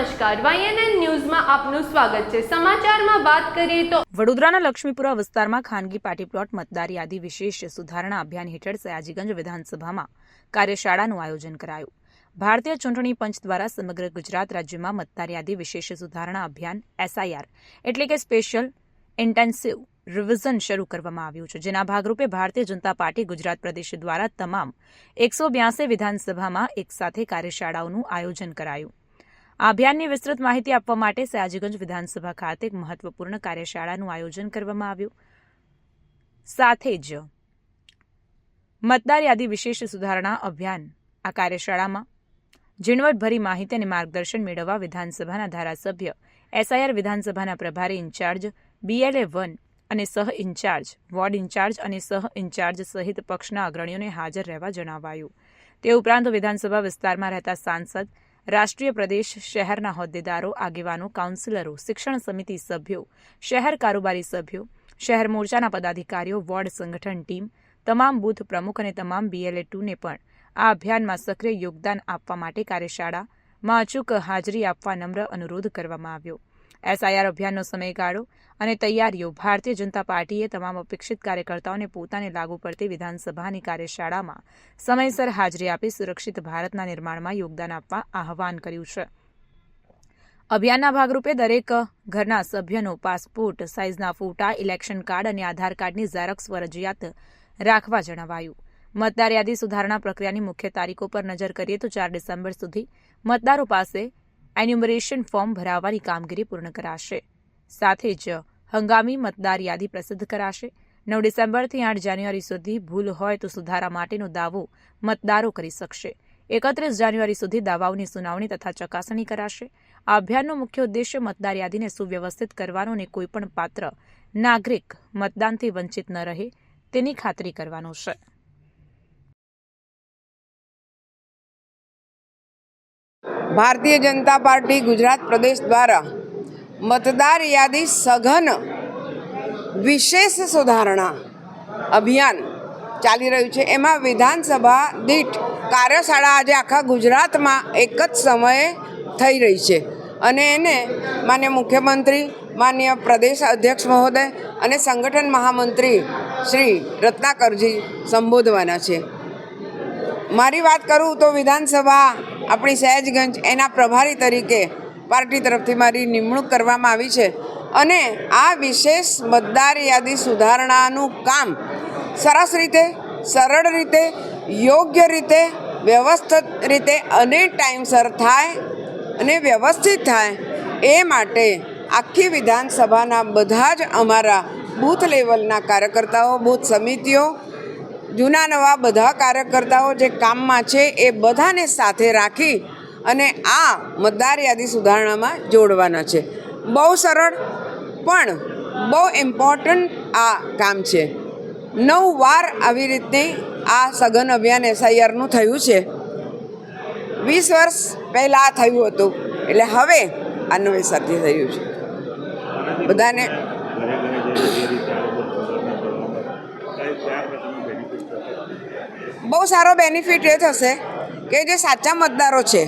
નમસ્કાર. વાયએનએન ન્યૂઝમાં આપનું સ્વાગત છે. સમાચારમાં વાત કરીએ તો વડોદરાના લક્ષ્મીપુરા વિસ્તારમાં ખાનગી પાર્ટી પ્લોટ મતદાર યાદી વિશેષ સુધારણા અભિયાન હેઠળ સયાજીગંજ વિધાનસભામાં કાર્યશાળાનું આયોજન કરાયું. ભારતીય ચૂંટણી પંચ દ્વારા સમગ્ર ગુજરાત રાજ્યમાં મતદાર યાદી વિશેષ સુધારણા અભિયાન એસઆઈઆર એટલે કે સ્પેશિયલ ઇન્ટેન્સિવ રિવિઝન શરૂ કરવામાં આવ્યું છે. જેના ભાગરૂપે ભારતીય જનતા પાર્ટી ગુજરાત પ્રદેશ દ્વારા તમામ એકસો બ્યાસી વિધાનસભામાં એકસાથે કાર્યશાળાઓનું આયોજન કરાયું. આ અભિયાનની વિસ્તૃત માહિતી આપવા માટે સયાજીગંજ વિધાનસભા ખાતે એક મહત્વપૂર્ણ કાર્યશાળાનું આયોજન કરવામાં આવ્યું. સાથે જ મતદાર યાદી વિશેષ સુધારણા અભિયાન આ કાર્યશાળામાં ઝીણવટભરી માહિતી અને માર્ગદર્શન મેળવવા વિધાનસભાના ધારાસભ્ય એસઆઈઆર વિધાનસભાના પ્રભારી ઇન્ચાર્જ બીએલએ વન અને સહ ઇન્ચાર્જ, વોર્ડ ઇન્ચાર્જ અને સહ ઇન્ચાર્જ સહિત પક્ષના અગ્રણીઓને હાજર રહેવા જણાવાયું. તે ઉપરાંત વિધાનસભા વિસ્તારમાં રહેતા સાંસદ રાષ્ટ્રીય પ્રદેશ શહેરના હોદ્દેદારો, આગેવાનો, કાઉન્સિલરો, શિક્ષણ સમિતિ સભ્યો, શહેર કારોબારી સભ્યો, શહેર મોરચાના પદાધિકારીઓ, વોર્ડ સંગઠન ટીમ, તમામ બૂથ પ્રમુખ અને તમામ બીએલએ ટુને પણ આ અભિયાનમાં સક્રિય યોગદાન આપવા માટે કાર્યશાળામાં અચૂક હાજરી આપવા નમ્ર અનુરોધ કરવામાં આવ્યો. એસઆઈઆર અભિયાનનો સમયગાળો અને તૈયારીઓ ભારતીય જનતા પાર્ટીએ તમામ અપેક્ષિત કાર્યકર્તાઓને પોતાને લાગુ પડતી વિધાનસભાની કાર્યશાળામાં સમયસર હાજરી આપી સુરક્ષિત ભારતના નિર્માણમાં યોગદાન આપવા આહવાન કર્યું છે. અભિયાનના ભાગરૂપે દરેક ઘરના સભ્યનો પાસપોર્ટ સાઇઝના ફોટા, ઇલેક્શન કાર્ડ અને આધાર કાર્ડની ઝેરોક્સ ફરજિયાત રાખવા જણાવાયું. મતદાર યાદી સુધારણા પ્રક્રિયાની મુખ્ય તારીખો પર નજર કરીએ તો ચાર ડિસેમ્બર સુધી મતદારો પાસે એન્યુમરેશન ફોર્મ ભરાવવાની કામગીરી પૂર્ણ કરાશે. સાથે જ હંગામી મતદાર યાદી પ્રસિદ્ધ કરાશે. નવ ડિસેમ્બરથી આઠ જાન્યુઆરી સુધી ભૂલ હોય તો સુધારા માટેનો દાવો મતદારો કરી શકશે. એકત્રીસ જાન્યુઆરી સુધી દાવાઓની સુનાવણી તથા ચકાસણી કરાશે. આ અભિયાનનો મુખ્ય ઉદ્દેશ્ય મતદાર યાદીને સુવ્યવસ્થિત કરવાનો અને કોઈપણ પાત્ર નાગરિક મતદાનથી વંચિત ન રહે તેની ખાતરી કરવાનો છે. ભારતીય જનતા પાર્ટી ગુજરાત પ્રદેશ દ્વારા મતદાર યાદી સઘન વિશેષ સુધારણા અભિયાન ચાલી રહ્યું છે. એમાં વિધાનસભા દીઠ કાર્યશાળા આજે આખા ગુજરાતમાં એક જ સમયે થઈ રહી છે અને એને માન્ય મુખ્યમંત્રી, માન્ય પ્રદેશ અધ્યક્ષ મહોદય અને સંગઠન મહામંત્રી શ્રી રત્નાકરજી સંબોધવાના છે. મારી વાત કરું તો વિધાનસભા આપણી સહેજગંજ એના પ્રભારી તરીકે પાર્ટી તરફથી મારી નિમણૂક કરવામાં આવી છે. અને આ વિશેષ મતદાર યાદી સુધારણાનું કામ સરસ રીતે, સરળ રીતે, યોગ્ય રીતે, વ્યવસ્થિત રીતે અને ટાઈમસર થાય અને વ્યવસ્થિત થાય એ માટે આખી વિધાનસભાના બધા જ અમારા બૂથ લેવલના કાર્યકર્તાઓ, બૂથ સમિતિઓ જૂના નવા બધા કાર્યકર્તાઓ જે કામમાં છે એ બધાને સાથે રાખી અને આ મતદાર યાદી સુધારણામાં જોડવાના છે. બહુ સરળ, પણ બહુ ઇમ્પોર્ટન્ટ આ કામ છે. નવ વાર આવી રીતની આ સઘન અભિયાન એસઆઈઆરનું થયું છે. વીસ વર્ષ પહેલાં આ થયું હતું, એટલે હવે આ નવેસરથી થયું છે. બધાને બહુ સારો બેનિફિટ એ થશે કે જે સાચા મતદારો છે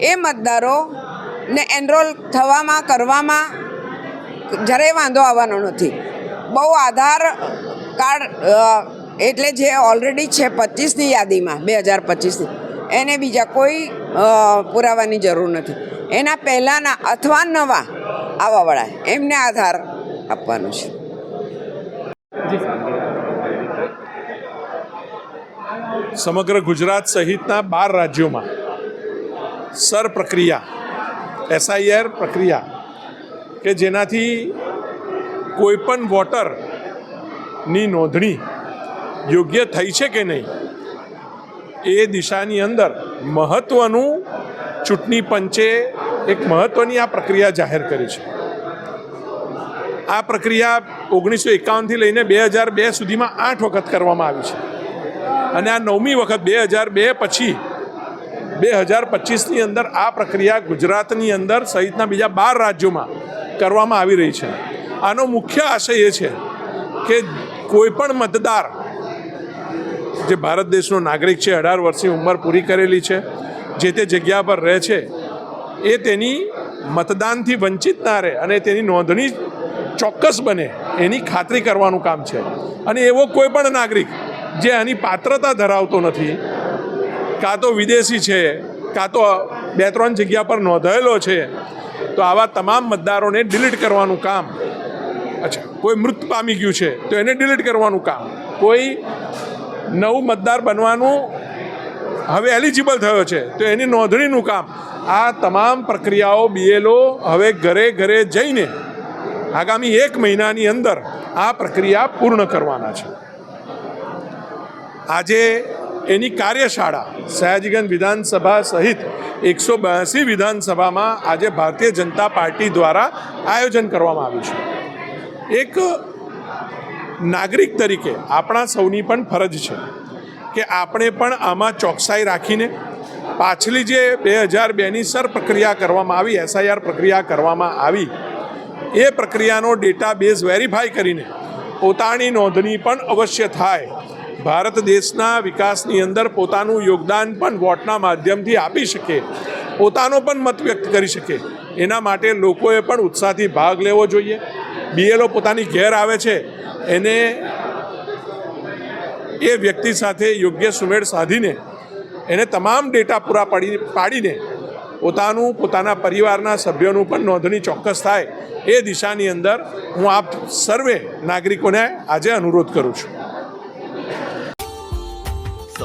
એ મતદારોને એનરોલ થવામાં કરવામાં જરાય વાંધો આવવાનો નથી. બહુ આધાર કાર્ડ એટલે જે ઓલરેડી છે પચીસની યાદીમાં બે હજાર પચીસની એને બીજા કોઈ પુરાવાની જરૂર નથી. એના પહેલાંના અથવા નવા આવવાવાળા એમને આધાર આપવાનો છે. સમગ્ર ગુજરાત સહિતના બાર રાજ્યોમાં સર પ્રક્રિયા એસઆઈઆર પ્રક્રિયા, કે જેનાથી કોઈપણ વોટરની નોંધણી યોગ્ય થઈ છે કે નહીં, એ દિશાની અંદર મહત્ત્વનું ચૂંટણી પંચે એક મહત્ત્વની આ પ્રક્રિયા જાહેર કરી છે. આ પ્રક્રિયા ઓગણીસો એકાવનથી લઈને બે હજાર બે સુધીમાં આઠ વખત કરવામાં આવી છે. અને આ નવમી વખત બે હજાર બે પછી, બે હજાર પચીસની અંદર આ પ્રક્રિયા ગુજરાતની અંદર સહિતના બીજા બાર રાજ્યોમાં કરવામાં આવી રહી છે. આનો મુખ્ય આશય એ છે કે કોઈપણ મતદાર, જે ભારત દેશનો નાગરિક છે, અઢાર વર્ષની ઉંમર પૂરી કરેલી છે, જે તે જગ્યા પર રહે છે, એ તેની મતદાનથી વંચિત ના રહે અને તેની નોંધણી ચોક્કસ બને એની ખાતરી કરવાનું કામ છે. અને એવો કોઈ પણ નાગરિક જે આની પાત્રતા ધરાવતો નથી, કાં તો વિદેશી છે, કાં તો બે ત્રણ જગ્યા પર નોંધાયેલો છે, તો આવા તમામ મતદારોને ડિલીટ કરવાનું કામ, અચ્છા, કોઈ મૃત પામી ગયું છે, તો એને ડિલીટ કરવાનું કામ. કોઈ નવું મતદાર બનવાનું હવે એલિજિબલ થયો છે, તો એની નોંધણીનું કામ. આ તમામ પ્રક્રિયાઓ બીએલઓ હવે ઘરે ઘરે જઈને આગામી એક મહિનાની અંદર આ પ્રક્રિયા પૂર્ણ કરવાના છે. આજે એની કાર્યશાળા સયાજીગંજ વિધાનસભા સહિત એકસો બ્યાસી વિધાનસભામાં આજે ભારતીય જનતા પાર્ટી દ્વારા આયોજન કરવામાં આવ્યું છે. એક નાગરિક તરીકે આપણા સૌની પણ ફરજ છે કે આપણે પણ આમાં ચોકસાઈ રાખીને પાછલી જે બે હજાર બેની સર પ્રક્રિયા કરવામાં આવી, એસઆઈઆર પ્રક્રિયા કરવામાં આવી, એ પ્રક્રિયાનો ડેટા બેઝ વેરીફાઈ કરીને પોતાની નોંધણી પણ અવશ્ય થાય ભારત દેશના વિકાસની અંદર પોતાનું યોગદાન પણ વોટના માધ્યમથી આપી શકે. પોતાનો પણ મત વ્યક્ત કરી શકે. એના માટે લોકોએ પણ ઉત્સાહથી ભાગ લેવો જોઈએ. બીએલઓ પોતાની ઘેર આવે છે. એને એ વ્યક્તિ સાથે યોગ્ય સુમેળ સાધીને, એને તમામ ડેટા પૂરા પાડી, પાડીને પોતાનું, પોતાના પરિવારના સભ્યોનું પણ નોંધણી ચોક્કસ થાય. એ દિશાની અંદર હું આપ સર્વે નાગરિકોને આજે અનુરોધ કરું છું.